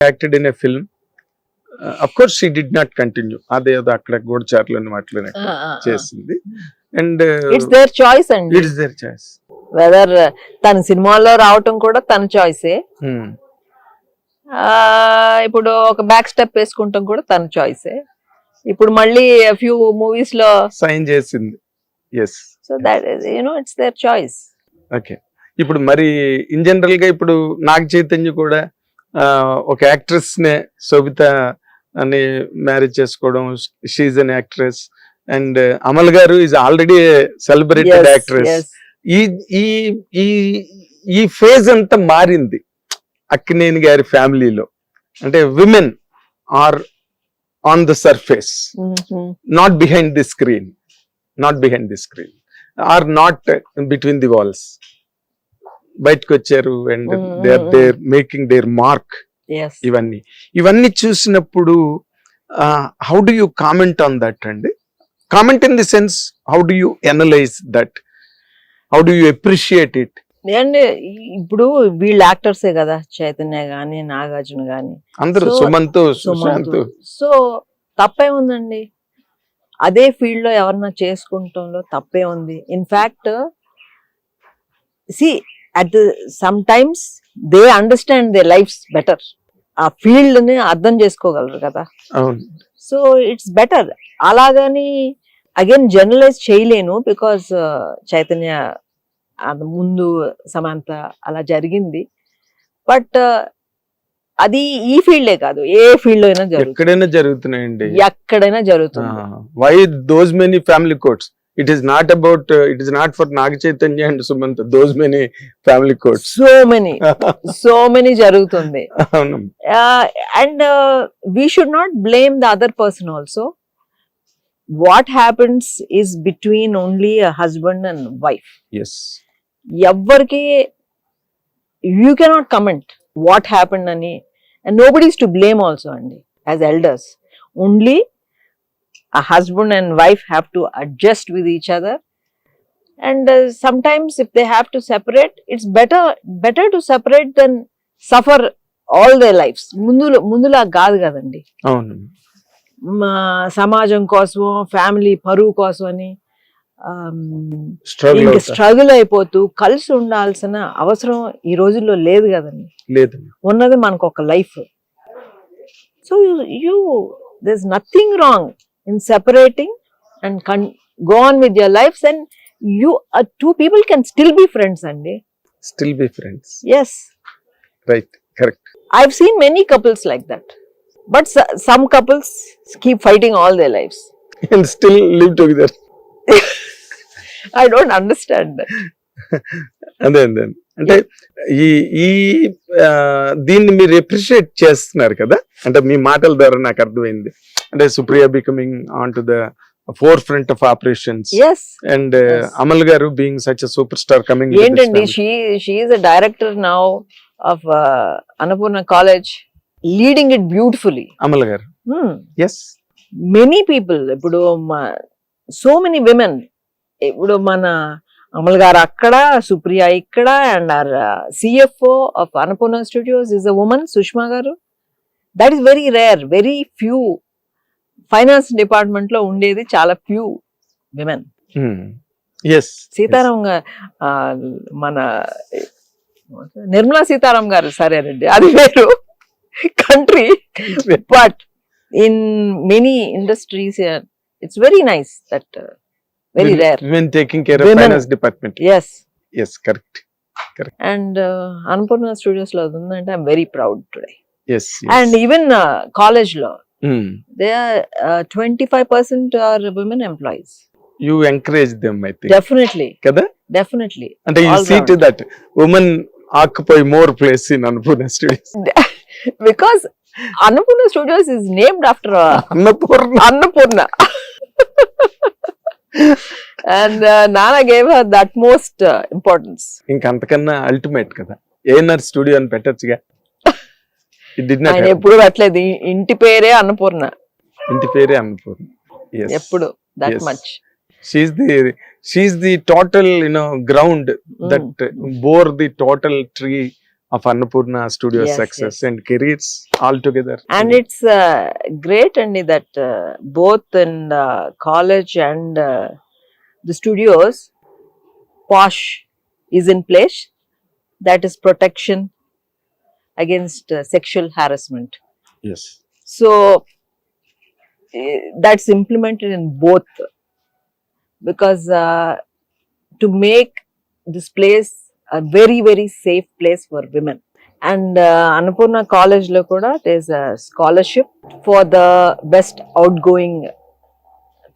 Acted in a film of course she did not continue అదే అదో అక్కడ గూఢచారులని వాటిలోనే చేసింది. అండ్ ఇట్స్ దేర్ చాయిస్ అండి. ఇట్స్ దేర్ చాయిస్ వెదర్ తన సినిమాలో రావటం కూడా తన చాయిసే Hmm. ఇప్పుడు ఒక బ్యాక్ స్టెప్ వేసుకుంటాం కూడా తన చాయిసే ఇప్పుడు మళ్ళీ ఫ్యూ మూవీస్లో సైన్ చేసింది. Yes so that you know it's their choice okay ఇప్పుడు మరి ఇన్ జనరల్గా ఇప్పుడు నాగ చైతన్య కూడా ఒక యాక్ట్రెస్ నే శోభిత అని మ్యారేజ్ చేసుకోవడం she's an actress and Amala garu is already celebrated actress ఈ ఈ ఈ ఈ ఫేజ్ అంతా మారింది అక్కినేని గారి ఫ్యామిలీలో. అంటే women are on the surface not behind the screen not behind the screen are not between the walls బయటకు వచ్చారు and they are their making their mark ఇవన్నీ. ఇవన్నీ చూసినప్పుడు how do you comment on that అండి? Comment in the sense how do you analyse that how do you appreciate it and ఇప్పుడు వీళ్ళు యాక్టర్సే కదా చైతన్య గాని నాగార్జున గాని. అందరూ సుమంత్ సుశాంత్. సో తప్పే ఉందండి. అదే ఫీల్డ్లో ఎవరన్నా చేసుకుంటంలో తప్పే ఉంది. In fact see at some times they understand the life's better ఆ ఫీల్డ్ని అర్థం చేసుకోగలరు కదా. సో ఇట్స్ బెటర్ అలాగని అగైన్ జనరలైజ్ చేయలేను బికాస్ చైతన్య అది ముందు సమాంత అలా జరిగింది. బట్ అది ఈ ఫీల్డే కాదు. ఏ ఫీల్డ్లో అయినా ఎక్కడైనా జరుగుతున్నాయండి. ఎక్కడైనా జరుగుతుంది. Why those many family codes it is not about it is not for Naga Chaitanya and Sumanth those many family codes so many so many జరుగుతుంది అవును and we should not blame the other person also what happens is between only husband and wife yes ఎవ్వరికి you cannot comment what happened అని and nobody's to blame also అండి as elders only a husband and wife have to adjust with each other and uh, sometimes if they have to separate it's better better to separate than suffer all their lives ముందులో ముందులా కాదు కదండి అవును మా సమాజం కోసం family పరువు కోసం అని స్ట్రగుల్ స్ట్రగుల్ అయిపోతూ కలిసి ఉండాల్సిన అవసరం ఈ రోజుల్లో లేదు కదండి లేదు ఉన్నది మనకు ఒక life so you this nothing wrong in separating and go on with your lives and you uh, two people can still be friends Andy. Still be friends. Yes. Right. Correct. I've seen many couples like that. But so, some couples keep fighting all their lives. And still live together. I don't understand that. అదే అదే అంటే ఈ ఈ దీన్ని మీరు appreciate చేస్తున్నారు కదా? అంటే మీ మాటల ద్వారా నాకు అర్థమైంది. అంటే Supriya becoming on to the forefront of operations and. Amal గారు being such super star coming ఏంటండి? She's a director now of Annapurna college leading it beautifully Amal గారు ఎస్ మెనీ పీపుల్ ఇప్పుడు సో మెనీ విమెన్ ఇప్పుడు మన అమల్ గారు అక్కడ సుప్రియ ఇక్కడ and our CFO of Annapurna studios is a woman Sushma గారు. That is very rare very few finance డిపార్ట్మెంట్లో ఉండేది చాలా ఫ్యూ విమెన్ ఎస్ సీతారాం మన నిర్మలా సీతారాం గారు సరేనండి అది వేరు. Country but in many industries it's very nice that very rare women taking care of finance department yes yes correct and Annapurna స్టూడియోస్లో ఉందంటే I'm very proud today yes and even కాలేజ్లో. They twenty five percent are women employees you encourage them I think definitely కదా? Definitely అంటే you see to. That women occupy more place in Annapurna studios because Annapurna studios is named after Annapurna Annapurna. and uh, Nana gave her the utmost uh, importance. ఇంకా అంతకన్నా ultimate కదా ANR studio అని పెట్టచ్చుగా. ఆయన ఎప్పుడు పెట్టలేదు. ఇంటి పేరే అన్నపూర్ణ. ఇంటి పేరే అన్నపూర్ణ. ఎప్పుడు. That. Much she's the she's the total you know ground that bore the total tree of Annapurna Studio Yes, success yes. and careers all together. and it's uh, great and that uh, both in uh, college and uh, the studios posh is in place that is protection against uh, sexual harassment yes. so eh, that's implemented in both because uh, to make this place a very very safe place for women and uh, annapurna college lo kuda there's a scholarship for the best outgoing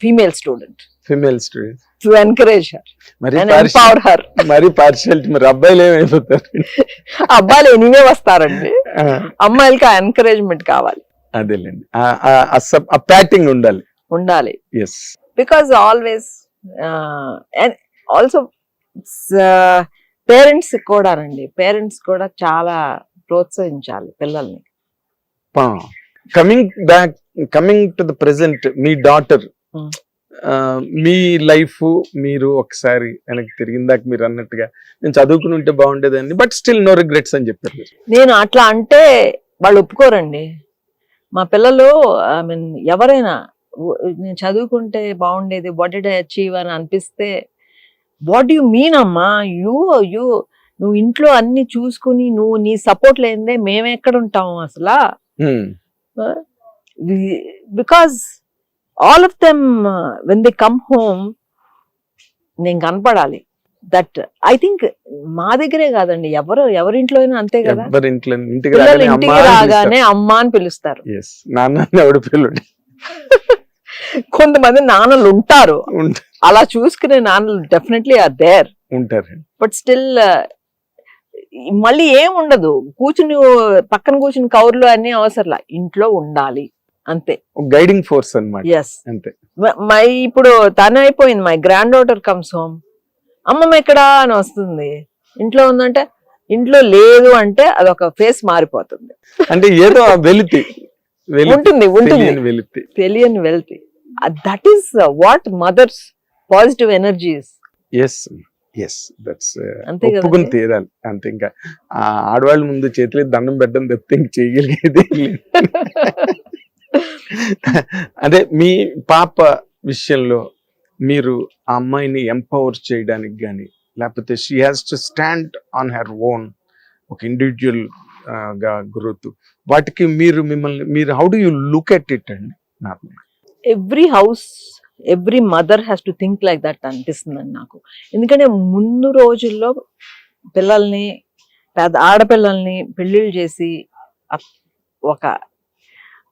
female student Female students. to encourage her మరి and partial- empower her మరి partiality మరి అబ్బాయిలు ఏమైపోతారు అబ్బాయిలు anyway వస్తారండి అమ్మాయిలకి ఆ encouragement కావాలి అదేలేండి ఆ- ప్యాటింగ్ ఉండాలి ఉండాలి yes because always uh, and also uh, parents కూడానండి పేరెంట్స్ కూడా చాలా ప్రోత్సహించాలి పిల్లల్ని. Coming back coming to the present me daughter Hmm. మీ లైఫ్ మీరు ఒకసారి వెనక్కి తిరిగి ఇందాక మీరు అన్నట్టుగా నేను చదువుకుని ఉంటే బాగుండేదండి బట్ స్టిల్ నో రిగ్రెట్స్ అని చెప్పారు నేను అట్లా అంటే వాళ్ళు ఒప్పుకోరండి. మా పిల్లలు ఐ మీన్ ఎవరైనా "ఓ- నేను చదువుకుంటే బాగుండేది వాట్ ఐ అచీవ్ అని అనిపిస్తే వాట్ యు మీన్ అమ్మా? యూ యూ నువ్వు ఇంట్లో అన్ని చూసుకుని నువ్వు నీ సపోర్ట్ లేనిదే మేము ఎక్కడ ఉంటాము అసలు. Because all of them when they come home నేను కనపడాలి. దట్ ఐ థింక్ మా దగ్గరే కాదండి. ఎవరు ఎవరింట్లో అయినా అంతే కదా? ఇంట్లో ఇంటికి రాగానే అమ్మా అని పిలుస్తారు. నాన్న ఎవడు పిల్లడు కొంతమంది నాన్నలు ఉంటారు. ఉంట- అలా చూసుకునే నాన్నలు డెఫినెట్లీ ఆర్ దేర్ ఉంటారు. బట్ స్టిల్ మళ్ళీ ఏం ఉండదు. కూర్చుని పక్కన కూర్చుని కౌర్లు అన్ని అవసరంలా. ఇంట్లో ఉండాలి. అంతే. గైడింగ్ ఫోర్స్ అన్నమాట. ఎస్ అంతే. మై ఇప్పుడు తను అయిపోయింది. My granddaughter comes home అమ్మమ్మ ఎక్కడా అని వస్తుంది. ఇంట్లో ఉందంటే ఇంట్లో లేదు అంటే అదొక ఫేస్ మారిపోతుంది. అంటే ఏదో వెలితి. ఉంటుంది ఉంటుంది. తెలియని వెలితి. That is what mothers positive energies. Yes yes that's అంతే ఒప్పుకుని? తీరాలి. అంతే ఇంకా. ఆ ఆడవాళ్ళ ముందు చేతులు దండం పెట్టడం తప్పితే ఇంక చేయగలిగేది. అదే మీ పాప విషయంలో మీరు ఆ అమ్మాయిని ఎంపవర్ చేయడానికి కానీ లేకపోతే she has to stand on her own ఒక ఇండివిజువల్గా గ్రోత్ వాటికి మీరు మిమ్మల్ని మీరు how do you look at it అండి? Normal every house every mother has to think like that అనిపిస్తుందండి నాకు. ఎందుకంటే ముందు రోజుల్లో పిల్లల్ని పెద్ద ఆడపిల్లల్ని పెళ్ళిళ్ళు చేసి ఒక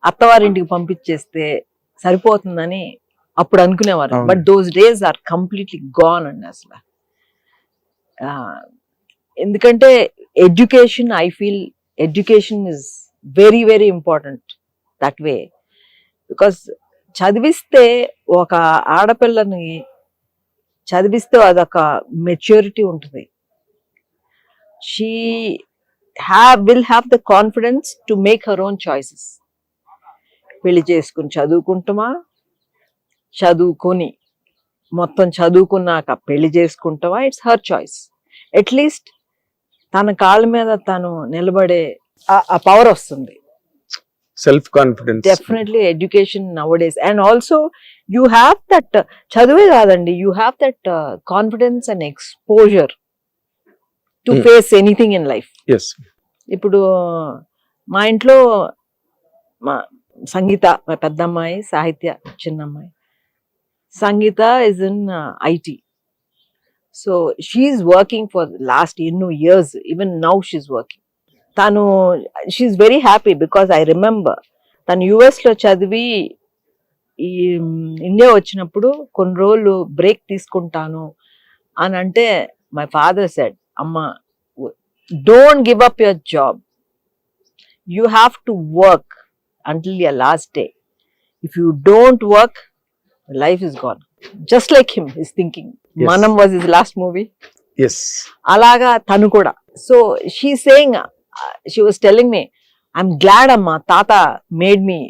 అత్తవారింటికి పంపించేస్తే సరిపోతుందని అప్పుడు అనుకునేవారు. But those days are completely gone అండి అసలు. ఎందుకంటే education I feel education is very very important that way. Because చదివిస్తే ఒక ఆడపిల్లని చదివిస్తే అదొక మెచ్యూరిటీ ఉంటుంది. She have will have the confidence to make her own choices పెళ్ళి చేసుకుని చదువుకుంటామా? చదువుకొని మొత్తం చదువుకున్నాక పెళ్ళి చేసుకుంటావా ఇట్స్ హర్ చాయిస్ అట్లీస్ట్ తన కాళ్ళ మీద తను నిలబడే ఆ- ఆ పవర్ వస్తుంది. Self confidence definitely education nowadays and also you have that చదువే కాదండి you have that confidence and exposure to. Face anything in life ఇప్పుడు మా ఇంట్లో మా సంగీత మా పెద్దమ్మాయి సాహిత్య చిన్నమ్మాయి. Sangeetha is in IT so she's working for last ఎన్నో years even now she's working తను she's very happy because I remember తను US లో చదివి ఈ ఇండియా వచ్చినప్పుడు కొన్ని రోజులు బ్రేక్ తీసుకుంటాను అని అంటే మై ఫాదర్ సెడ్ అమ్మ don't give up your job you have to work until your last day if you don't work life is gone just like him his thinking. మనం వాజ్ ఇస్ లాస్ట్ మూవీ అలాగా తను కూడా. So she saying she was telling me I'm glad అమ్మా తాత made me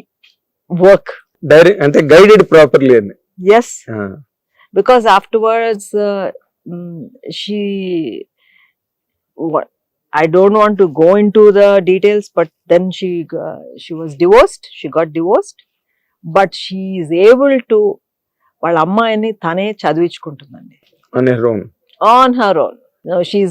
work direct అంటే guided properly అని yes because afterwards uh, mm, she what I don't want to go into the details, but then she uh, she was divorced. She got divorced, but she is able to వాళ్ళ అమ్మాయిని తనే చదివించుకుంటుందండి అనే roam on her own she's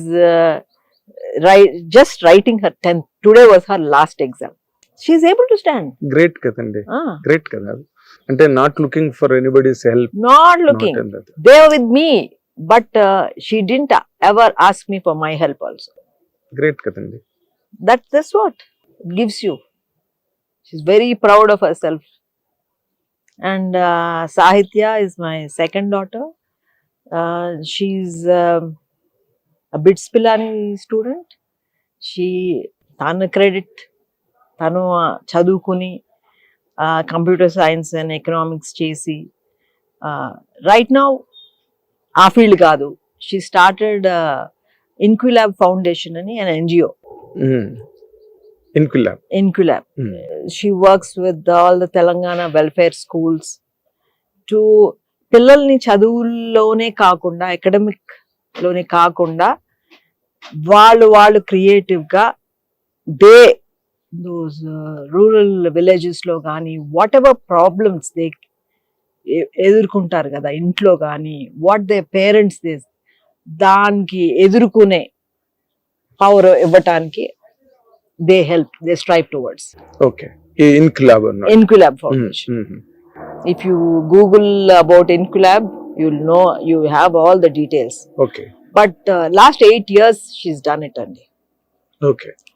right just writing her tenth today was her last exam she's able to stand great కదండి great కదా అది. అంటే not looking for anybody's help not looking they with me but she didn't ever ask me for my help also great కదండి that that's what it gives you. She's very proud of herself. And uh, sahitya is my second daughter. Bits pilani student she తన credit తను చదువుకుని computer science and economics చేసి right now ఆ field కాదు. She started Inquilab foundation అని an NGO Inculab Inculab. She works with all the Telangana welfare schools to పిల్లల్ని చదువుల్లోనే కాకుండా అకాడమిక్లోనే కాకుండా వాళ్ళు వాళ్ళు క్రియేటివ్గా దే దోస్ రూరల్ విలేజెస్లో కానీ వాట్ ఎవర్ ప్రాబ్లమ్స్ దే ఎదుర్కొంటారు కదా ఇంట్లో కానీ వాట్ దే పేరెంట్స్ దే దానికి ఎదుర్కొనే పవర్ ఇవ్వటానికి they help they strive towards okay Inculab foundation if you google about inculab you'll know you have all the details. Okay but last eight years she's done it అండి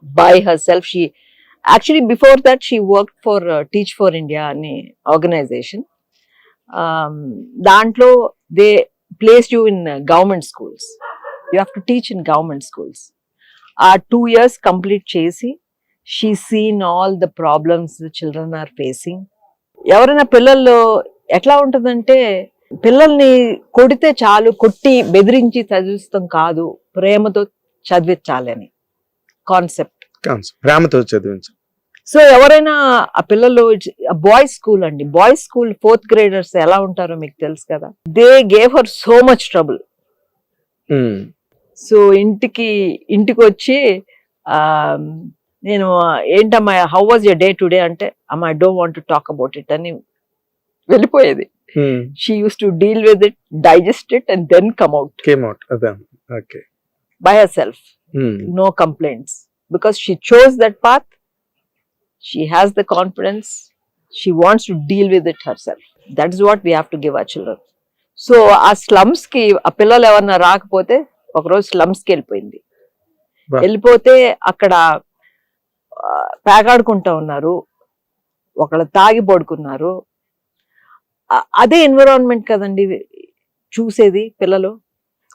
by herself she actually before that she work for teach for India అని organisation దాంట్లో they place you in government schools you have to teach in government schools ఆ two years complete చేసి she seen all the problems the children are facing ఎవరైనా పిల్లల్లో ఎట్లా ఉంటుందంటే పిల్లల్ని కొడితే చాలు కొట్టి బెదిరించి చదివిస్తాం కాదు. ప్రేమతో చదివించాలి అని. కాన్సెప్ట్. ప్రేమతో చదివించు. సో ఎవరైనా ఆ పిల్లలు బాయ్స్ స్కూల్ అండి. బాయ్స్ స్కూల్ ఫోర్త్ గ్రేడర్స్ ఎలా ఉంటారో మీకు తెలుసు కదా? They gave her so much trouble. So ఇంటికి ఇంటికి వచ్చి నేను ఏంటమ్మా how was your day today? అంటే అమ్మా I don't want to talk about it అని వెళ్ళిపోయేది. She use to deal with it digest it and then come out Came out అదే okay by herself Mm. no complaints because she chose that path she has the confidence she wants to deal with it herself that is what we have to give our children so ఆ స్లమ్స్కి ఆ పిల్లలు ఎవరన్నా రాకపోతే ఒకరోజు స్లమ్స్కి వెళ్ళిపోయింది. వెళ్ళిపోతే అక్కడ పేకాడుకుంటా ఉన్నారు ఒకళ్ళు తాగి పడుకున్నారు అదే ఎన్విరాన్మెంట్ కదండి చూసేది పిల్లలు.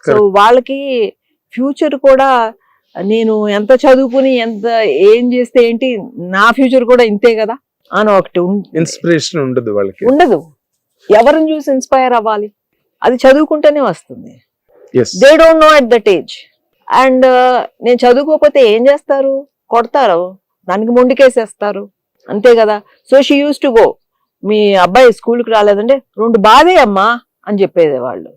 సో. వాళ్ళకి ఫ్యూచర్ కూడా నేను ఎంత చదువుకుని ఎంత ఏం చేస్తే ఏంటి నా ఫ్యూచర్ కూడా ఇంతే కదా అని ఒకటి ఇన్స్పిరేషన్ ఉండదు వాళ్ళకి. ఉండదు. ఎవరిని చూసి ఇన్స్పైర్ అవ్వాలి? అది చదువుకుంటేనే వస్తుంది. They don't know at that age and నేను చదువుకోకపోతే ఏం చేస్తారు? కొడతారు. దానికి మొండికేసేస్తారు. అంతే కదా. So she use to go మీ అబ్బాయి స్కూల్కి రాలేదంటే రెండు బాధే అమ్మా అని చెప్పేది వాళ్ళు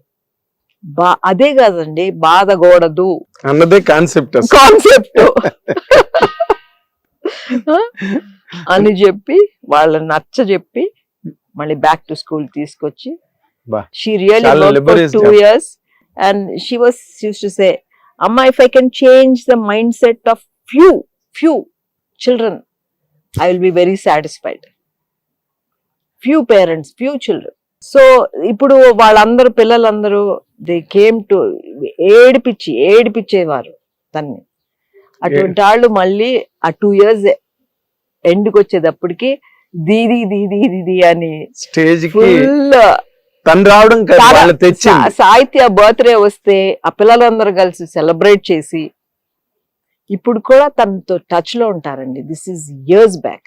బా అదే కదండి బాధకూడదు అన్నదే కాన్సెప్ట్ కాన్సెప్ట్ అని చెప్పి వాళ్ళని నచ్చ చెప్పి మళ్ళీ బ్యాక్ టు స్కూల్ తీసుకొచ్చి. She really two. Years and she was use to say అమ్మా if I can change the mindset of few few children I will be very satisfied few parents few children so ఇప్పుడు వాళ్ళందరూ పిల్లలందరూ they came to ఏడిపిచ్చి ఏడిపిచ్చేవారు తన్ని. అటువంటి వాళ్ళు మళ్ళీ ఆ టూ ఇయర్స్ ఎండ్కి వచ్చేటప్పటికి దీది దీది దీది అని స్టేజ్ ఫుల్ తను రావడం సాహిత్య బర్త్డే వస్తే ఆ పిల్లలందరూ కలిసి సెలబ్రేట్ చేసి ఇప్పుడు కూడా తనతో టచ్లో ఉంటారండి. This is years back